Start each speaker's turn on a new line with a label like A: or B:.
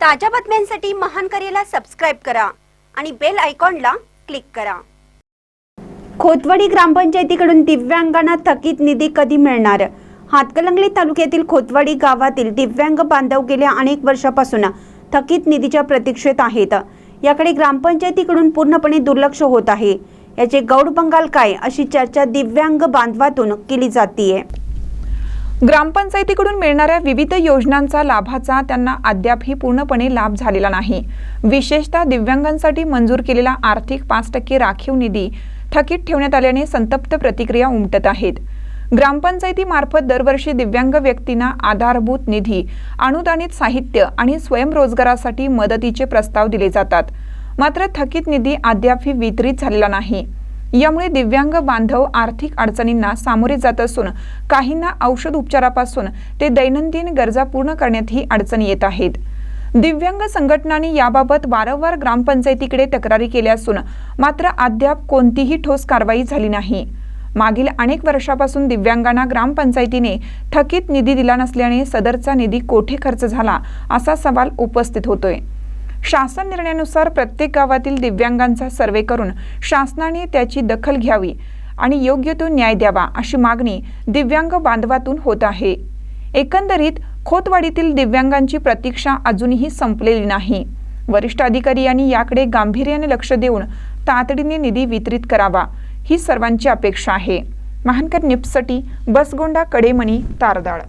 A: ताज्या बातम्यांसाठी महान करेला सबस्क्राईब करा आणि बेल आयकॉनला क्लिक करा. खोतवाडी ग्रामपंचायतीकडून दिव्यांगांना थकीत निधी कधी मिळणार? हातकलंगली तालुक्यातील खोतवाडी गावातील दिव्यांग बांधव गेल्या अनेक वर्षापासून थकीत निधीच्या प्रतीक्षेत आहेत. याकडे ग्रामपंचायतीकडून पूर्णपणे दुर्लक्ष होत आहे. याचे गौड बंगाल काय अशी चर्चा दिव्यांग बांधवातून केली जाते
B: ग्रामपंचायतीकडून मिळणाऱ्या विविध योजनांचा लाभाचा त्यांना अद्यापही पूर्णपणे लाभ झालेला नाही. विशेषतः दिव्यांगांसाठी मंजूर केलेला आर्थिक पाच टक्के राखीव निधी थकीत ठेवण्यात आल्याने संतप्त प्रतिक्रिया उमटत आहेत. ग्रामपंचायतीमार्फत दरवर्षी दिव्यांग व्यक्तींना आधारभूत निधी अनुदानित साहित्य आणि स्वयंरोजगारासाठी मदतीचे प्रस्ताव दिले जातात. मात्र थकीत निधी अद्यापही वितरित झालेला नाही. यामुळे दिव्यांग बांधव आर्थिक अडचणींना सामोरे जात असून काहींना औषध उपचारापासून ते दैनंदिन गरजा पूर्ण करण्यातही अडचणी येत आहेत. दिव्यांग संघटनांनी याबाबत वारंवार ग्रामपंचायतीकडे तक्रारी केल्या असून मात्र अद्याप कोणतीही ठोस कारवाई झाली नाही. मागील अनेक वर्षापासून दिव्यांगांना ग्रामपंचायतीने थकीत निधी दिला नसल्याने सदरचा निधी कोठे खर्च झाला असा सवाल उपस्थित होतोय. शासन निर्णयानुसार प्रत्येक गावातील दिव्यांगांचा सर्वे करून शासनाने त्याची दखल घ्यावी आणि योग्य तो न्याय द्यावा अशी मागणी दिव्यांग बांधवातून होत आहे. एकंदरीत खोतवाडीतील दिव्यांगांची प्रतीक्षा अजूनही संपलेली नाही. वरिष्ठ अधिकारी यांनी याकडे गांभीर्याने लक्ष देऊन तातडीने निधी वितरित करावा ही सर्वांची अपेक्षा आहे. महानकर निप्सटी बसगोंडा कडेमणी तारदाळ.